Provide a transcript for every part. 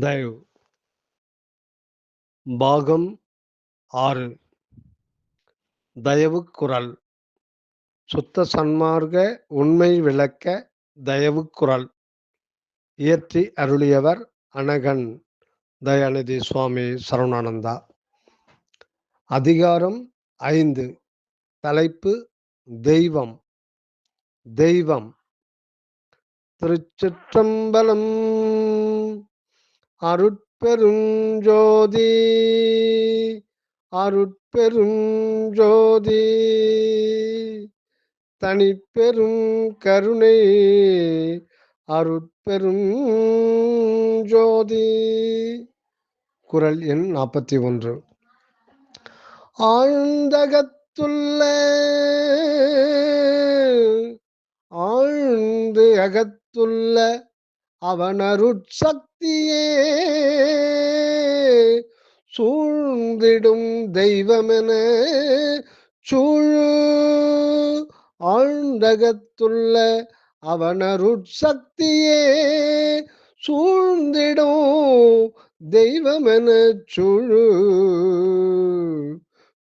தயவு. பாகம் ஆறு. தயவு குரல். சுத்த சன்மார்க்க உண்மை விளக்க தயவு குரல். இயற்றி அருளியவர் அனகன். தயாநிதி சுவாமி சரவணானந்தா. அதிகாரம் ஐந்து. தலைப்பு தெய்வம். தெய்வம். திருச்சிற்றம்பலம். அருட்பெருஞ்சோதி அருட்பெருஞ்சோதி. தனிப்பெரும் கருணை அருட்பெரும் ஜோதி குரல் எண் நாற்பத்தி ஒன்று ஆழ்ந்தகத்துள்ள ஆழ்ந்து அகத்துள்ள அவனருட்சக்தியே சூழ்ந்திடும் தெய்வமென சூழு ஆழ்ந்தகத்துள்ள அவனருட்சக்தியே சூழ்ந்திடும் தெய்வமென சுழு.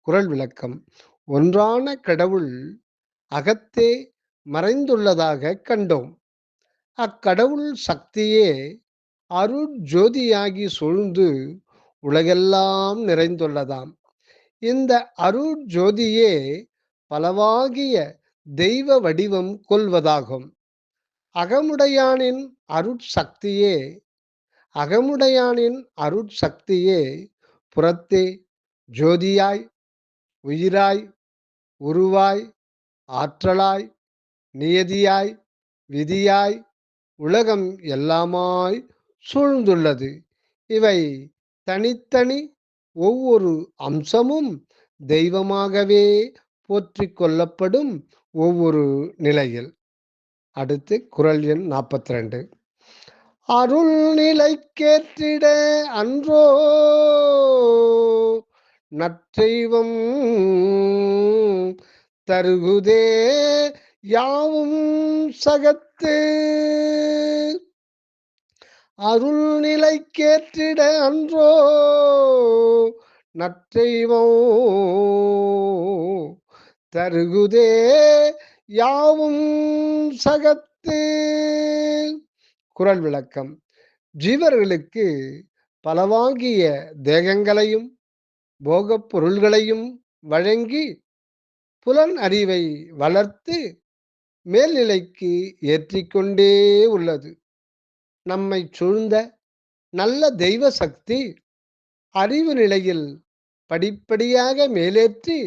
குரல் விளக்கம். ஒன்றான கடவுள் அகத்தே மறைந்துள்ளதாக கண்டோம். அக்கடவுள் சக்தியே அருட்ஜோதியாகி சூழ்ந்து உலகெல்லாம் நிறைந்துள்ளதாம். இந்த அருட்ஜோதியே பலவாகிய தெய்வ வடிவம் கொள்வதாகும். அகமுடையானின் அருட்சக்தியே அகமுடையானின் அருட்சக்தியே புறத்தே ஜோதியாய் உயிராய் உருவாய் ஆற்றலாய் நியதியாய் விதியாய் உலகம் எல்லாமாய் சூழ்ந்துள்ளது. இவை தனித்தனி ஒவ்வொரு அம்சமும் தெய்வமாகவே போற்றி கொள்ளப்படும் ஒவ்வொரு நிலையில். அடுத்து குரல் எண் நாற்பத்தி ரெண்டு அருள் நிலை கேற்றிட அன்றோ நற்றைவம் தருகுதே யாவும் சகத்து. அருள் நிலை கேற்றிட அன்றோ நற்றைவோ தருகுதே யாவும் சகத்து. குரல் விளக்கம். ஜீவர்களுக்கு பலவாகிய தேகங்களையும் போகப் பொருள்களையும் வழங்கி புலன் அறிவை வளர்த்து மேல்நிலைக்கு ஏற்றிக்கொண்டே உள்ளது. நம்மை சூழ்ந்த நல்ல தெய்வ சக்தி அறிவு நிலையில் படிப்படியாக மேலேற்றி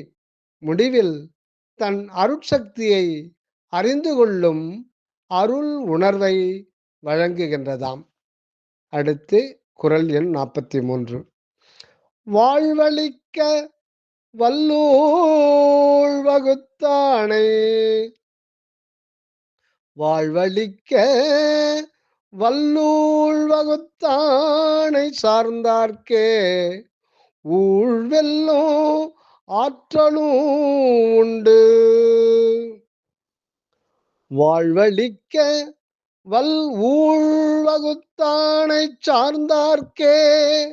முடிவில் தன் அருட்சக்தியை அறிந்து கொள்ளும் அருள் உணர்வை வழங்குகின்றதாம். அடுத்து குரல் எண் நாற்பத்தி மூன்று வாழ்வழிக்க வல்லூழ் வகுத்தானை வாழ்வழிக்க வல்லூழ் வகுத்தானை சார்ந்தார்க்கே. ஊழ்வெல்லோ ஆற்றலும் உண்டு. வாழ்வழிக்க வல் ஊழ்வகுத்தானை சார்ந்தார்க்கே.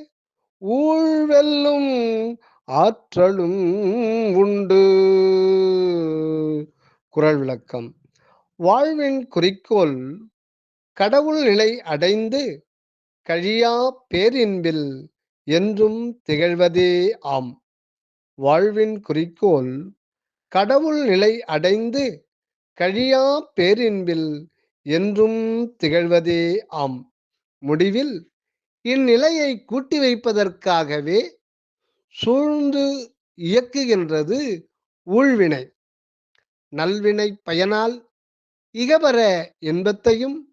ஊழ்வெல்லும் ஆற்றலும் உண்டு. குரல் விளக்கம். வாழ்வின் குறிக்கோள் கடவுள் நிலை அடைந்து கழியா பேரின்பில் என்றும் திகழ்வதே ஆம். வாழ்வின் குறிக்கோள் கடவுள் நிலை அடைந்து கழியா பேரின்பில் என்றும் திகழ்வதே ஆம். முடிவில் இந்நிலையை கூட்டி வைப்பதற்காகவே சூழ்ந்து இயக்குகின்றது ஊழ்வினை நல்வினை பயனால் இகபர இன்பத்தையும்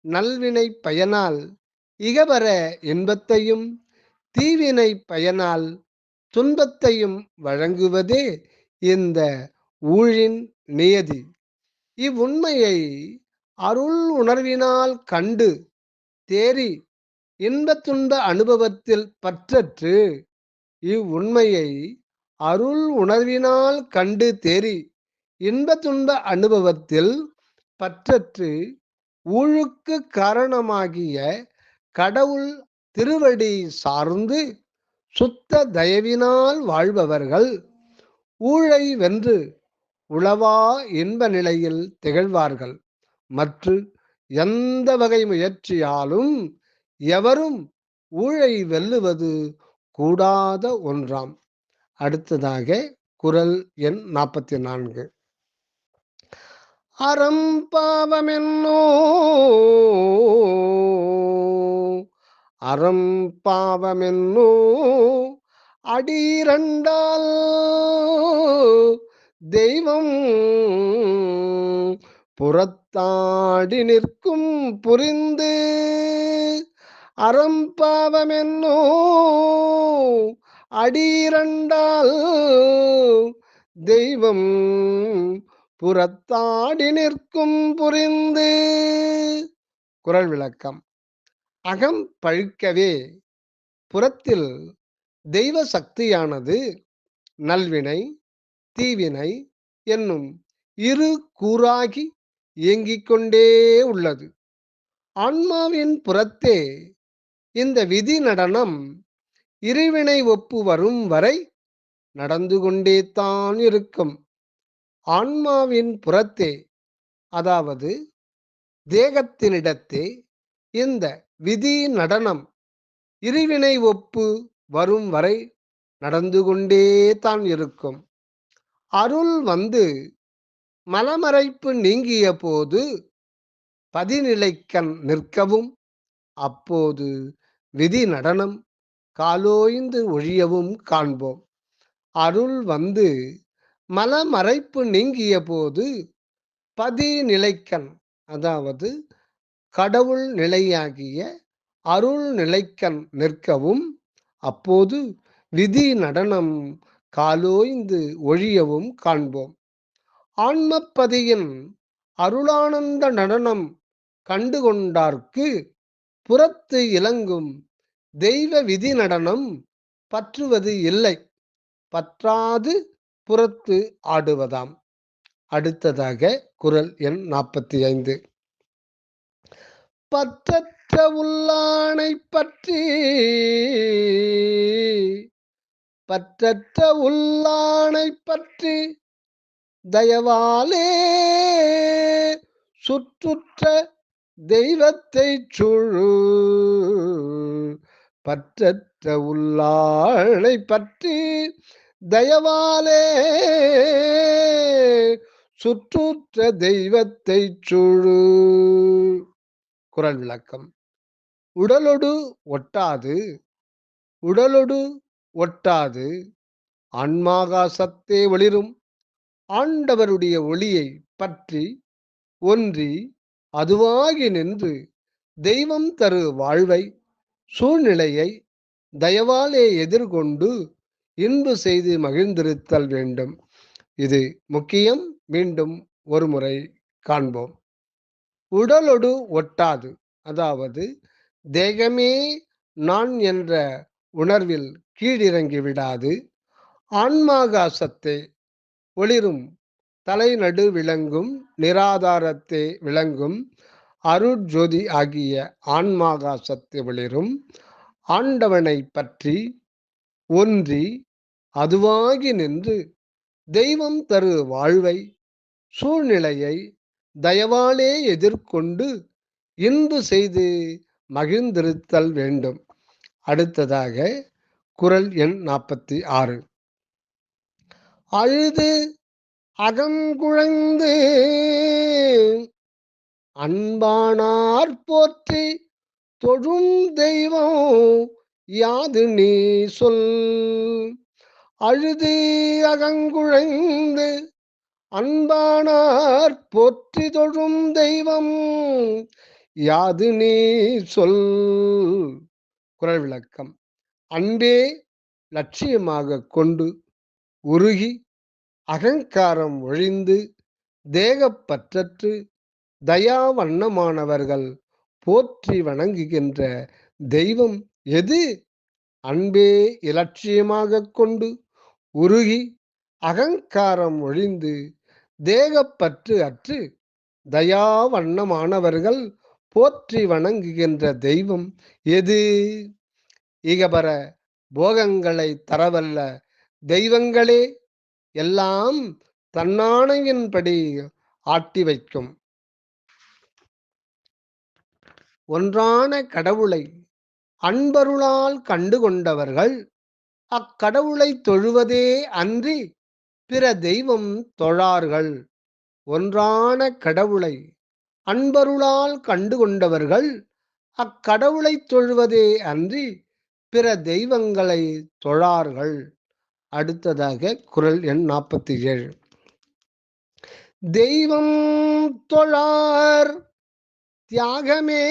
நல்வினை பயனால் இகபர இன்பத்தையும் தீவினை பயனால் துன்பத்தையும் வழங்குவதே இந்த ஊழின் நியதி. இவ்வுண்மையை அருள் உணர்வினால் கண்டு தேறி இன்பத்துன்ப துன்ப அனுபவத்தில் பற்றற்று இவ்வுண்மையை அருள் உணர்வினால் கண்டு தேறி இன்பத்துன்ப துன்ப அனுபவத்தில் பற்றற்று ஊழுக்கு காரணமாகிய கடவுள் திருவடி சார்ந்து சுத்த தயவினால் வாழ்பவர்கள் ஊழை வென்று உளவா இன்ப நிலையில் திகழ்வார்கள். மற்ற எந்த வகை முயற்சியாலும் எவரும் ஊழை வெல்லுவது கூடாத ஒன்றாம். அடுத்ததாக குரல் எண் நாற்பத்தி நான்கு. அறம் பாவமென்னோ? அறம் பாவமென்னோ? அடிரண்டால் தெய்வம் புறத்தாடி நிற்கும் புரிந்து அறம் பாவமென்னோ? அடிரண்டால் தெய்வம் புறத்தாடி நிற்கும் புரிந்து. குரல் விளக்கம். அகம் பழுக்கவே. புறத்தில் தெய்வ சக்தியானது நல்வினை தீவினை என்னும் இரு கூறாகி இயங்கிக் கொண்டே உள்ளது. ஆன்மாவின் புறத்தே இந்த விதி நடனம் இருவினை ஒப்பு வரும் வரை நடந்து கொண்டே தான் இருக்கும். ஆன்மாவின் புறத்தே அதாவது தேகத்தினிடத்தே இந்த விதி நடனம் இருவினை ஒப்பு வரும் வரை நடந்து கொண்டே தான் இருக்கும். அருள் வந்து மலமறைப்பு நீங்கிய போது பதிநிலைக்கண் நிற்கவும் அப்போது விதி நடனம் காலோய்ந்து ஒழியவும் காண்போம். அருள் வந்து மலமறைப்பு நீங்கிய போது பதிநிலைக்கண் அதாவது கடவுள் நிலையாகிய அருள் நிலைக்கண் நிற்கவும் அப்போது விதி நடனம் காலோய்ந்து ஒழியவும் காண்போம். ஆன்மப்பதியின் அருளானந்த நடனம் கண்டுகொண்டார்க்கு புறத்து இலங்கும் தெய்வ விதி நடனம் பற்றுவது இல்லை. பற்றாது புறத்து ஆடுவதாம். அடுத்ததாக குரல் எண் நாற்பத்தி ஐந்து பற்றற்ற உள்ளானை பற்றி பற்றற்ற உள்ளானை பற்றி தயவாலே சுற்றுற்ற தெய்வத்தை சுழு. பற்றற்ற உள்ளாளை பற்றி தயவாலே சுற்றுற்ற தெய்வத்தை சுழு. குரல் விளக்கம். உடலொடு ஒட்டாது. உடலொடு ஒட்டாது. ஆன்மாகாசத்தே ஒளிரும். ஆண்டவருடைய ஒளியை பற்றி ஒன்றி அதுவாகி நின்று தெய்வம் தரு வாழ்வை சூழ்நிலையை தயவாலே எதிர்கொண்டு இன்பு செய்து மகிழ்ந்திருத்தல் வேண்டும். இது முக்கியம். மீண்டும் ஒரு முறை காண்போம். உடலொடு ஒட்டாது. அதாவது தேகமே நான் என்ற உணர்வில் கீழிறங்கி விடாது. ஆன்மாகாசத்தை ஒளிரும். தலைநடு விளங்கும். நிராதாரத்தை விளங்கும். அருட்ஜோதி ஆகிய ஆன்மாகாசத்தை ஒளிரும். ஆண்டவனை பற்றி ஒன்றி அதுவாகி நின்று தெய்வம் தரு வாழ்வை சூழ்நிலையை தயவாலே எதிர்கொண்டு இன்பு செய்து மகிழ்ந்திருத்தல் வேண்டும். அடுத்ததாக குரல் எண் நாற்பத்தி ஆறு. அழுது அகங்குழந்து அன்பானார் போற்றி தொழும் தெய்வம் யாது நீ சொல். அழுது அகங்குழைந்து அன்பானார் போற்றி தொழும் தெய்வம் யாது நீ சொல். குரல் விளக்கம். அன்பே லட்சியமாக கொண்டு உருகி அகங்காரம் ஒழிந்து தேகப்பற்றற்று தயா வண்ணமானவர்கள் போற்றி வணங்குகின்ற தெய்வம் எது? அன்பே இலட்சியமாக கொண்டு உருகி அகங்காரம் ஒழிந்து தேகப்பற்று அற்று தயா வண்ணமானவர்கள் போற்றி வணங்குகின்ற தெய்வம் எது? ஈகபர போகங்களை தரவல்ல தெய்வங்களே எல்லாம் தன்னாணையின்படி ஆட்டி வைக்கும். ஒன்றான கடவுளை அன்பருளால் கண்டு கொண்டவர்கள் அக்கடவுளை தொழுவதே அன்றி பிற தெய்வம் தொழார்கள். ஒன்றான கடவுளை அன்பருளால் கண்டு கொண்டவர்கள் அக்கடவுளை தொழுவதே அன்றி பிற தெய்வங்களை தொழார்கள். அடுத்ததாக குரல் எண் நாற்பத்தி ஏழு. தெய்வம் தொழார் தியாகமே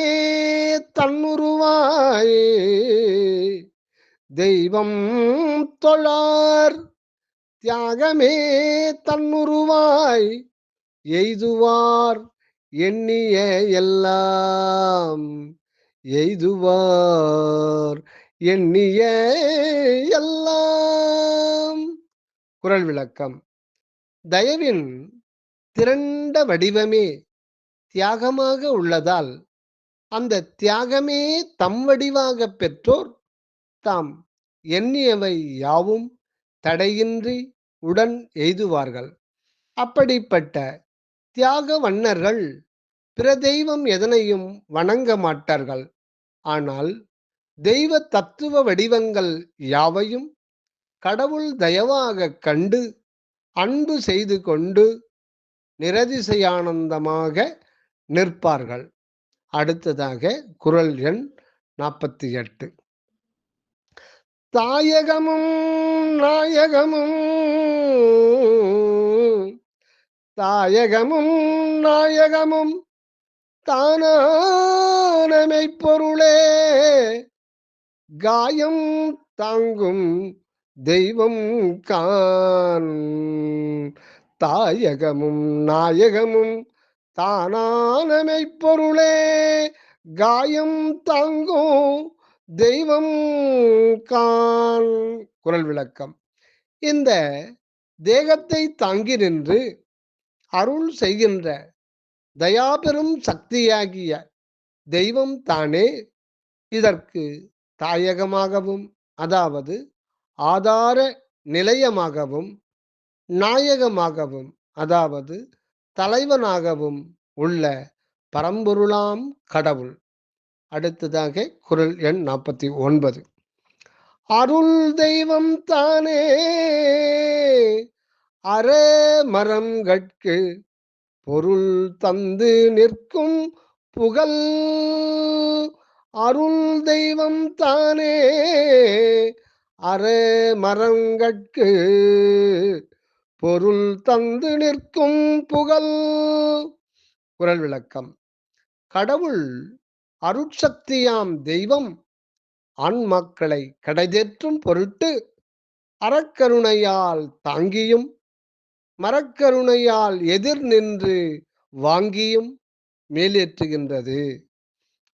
தன்னுருவாய். தெய்வம் தொழார். தியாகமே தன்னுருவாய். எய்துவார் எண்ணிய எல்லாம். எய்துவார் எண்ணிய எல்லாம். குரல் விளக்கம். தயவின் திரண்ட வடிவமே தியாகமாக உள்ளதால் அந்த தியாகமே தம் வடிவாக பெற்றோர் தாம் எண்ணியவை யாவும் தடையின்றி உடன் எய்துவார்கள். அப்படிப்பட்ட தியாக வண்ணர்கள் பிற தெய்வம் எதனையும் வணங்க மாட்டார்கள். ஆனால் தெய்வ தத்துவ வடிவங்கள் யாவையும் கடவுள் தயவாக கண்டு அன்பு செய்து கொண்டு நிரதிசையானந்தமாக நிற்பார்கள். அடுத்ததாக குரல் எண் நாற்பத்தி எட்டு. தாயகமும் நாயகமும் தாயகமும் நாயகமும் தானமை பொருளே. காயம் தாங்கும் தெய்வம் கான். தாயகமும் நாயகமும் தானான பொருளே காயம் தாங்கும் தெய்வம் கான் குரல் விளக்கம். இந்த தேகத்தை தாங்கி நின்று அருள் செய்கின்ற தயாபெரும் சக்தியாகிய தெய்வம் தானே இதற்கு தாயகமாகவும் அதாவது ஆதார நிலையமாகவும் நாயகமாகவும் அதாவது தலைவனாகவும் உள்ள பரம்பொருளாம் கடவுள். அடுத்ததாக குரல் எண் நாற்பத்தி ஒன்பது. அருள் தெய்வம் தானே அற மரம் கட்கு பொருள் தந்து நிற்கும் புகழ். அருள் தெய்வம் தானே அற மரங்கட்கு பொருள் தந்து நிற்கும் புகழ். குரல் விளக்கம். கடவுள் அருட்சக்தியாம் தெய்வம். ஆன்மாக்களை கடைதேற்றும் பொருட்டு அறக்கருணையால் தாங்கியும் மரக்கருணையால் எதிர் நின்று வாங்கியும் மேலேற்றுகின்றது.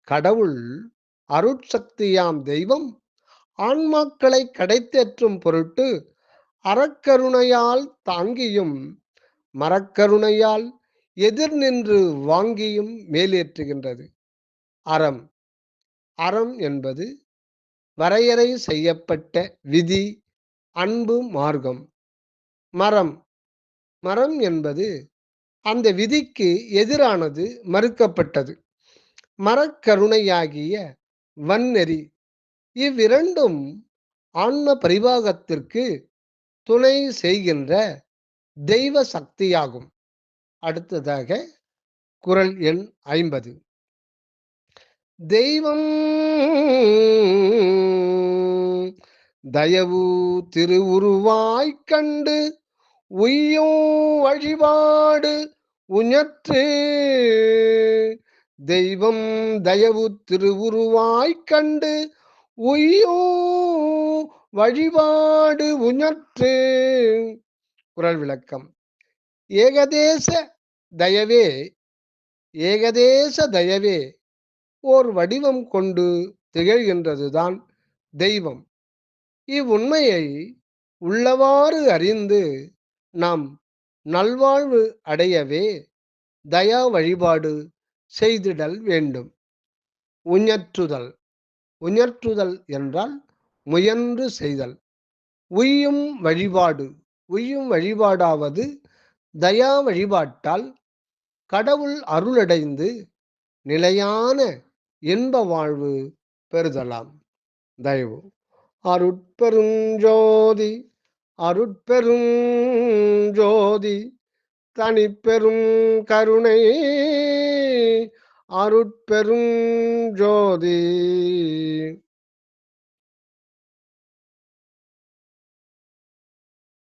கடவுள் அருட்சக்தியாம் தெய்வம். ஆன்மாக்களை கடைத்தேற்றும் பொருட்டு அறக்கருணையால் தாங்கியும் மரக்கருணையால் எதிர் நின்று வாங்கியும் மேலேற்றுகின்றது. அறம். அறம் என்பது வரையறை செய்யப்பட்ட விதி அன்பு மார்க்கம். மரம். மரம் என்பது அந்த விதிக்கு எதிரானது மறுக்கப்பட்டது. மரக்கருணையாகிய வன்னெறி இவ்விரண்டும் ஆன்ம பரிபாகத்திற்கு துணை செய்கின்ற தெய்வ சக்தியாகும். அடுத்ததாக குரல் எண் ஐம்பது. தெய்வம் தயவு திருவுருவாய் கண்டு உய்யும் வழிபாடு உஞற்று. தெய்வம் தயவு திருவுருவாய் கண்டு உய்யும் வழிபாடு உணர்த்து. குரல் விளக்கம். ஏகதேச தயவே ஏகதேச தயவே ஓர் வடிவம் கொண்டு திகழ்கின்றதுதான் தெய்வம். இவ்வுண்மையை உள்ளவாறு அறிந்து நாம் நல்வாழ்வு அடையவே தயா வழிபாடு செய்திடல் வேண்டும். உஞற்றுதல் உணர்த்துதல் என்றால் முயன்று செய்தல். உய்யும் வழிபாடு. உய்யும் வழிபாடாவது தயா வழிபாட்டால் கடவுள் அருளடைந்து நிலையான இன்ப வாழ்வு பெறுதலாம். தயவு. அருட்பெருஞ்சோதி அருட்பெரும் ஜோதி தனிப்பெரும் கருணை அருட்பெரும் ஜோதி.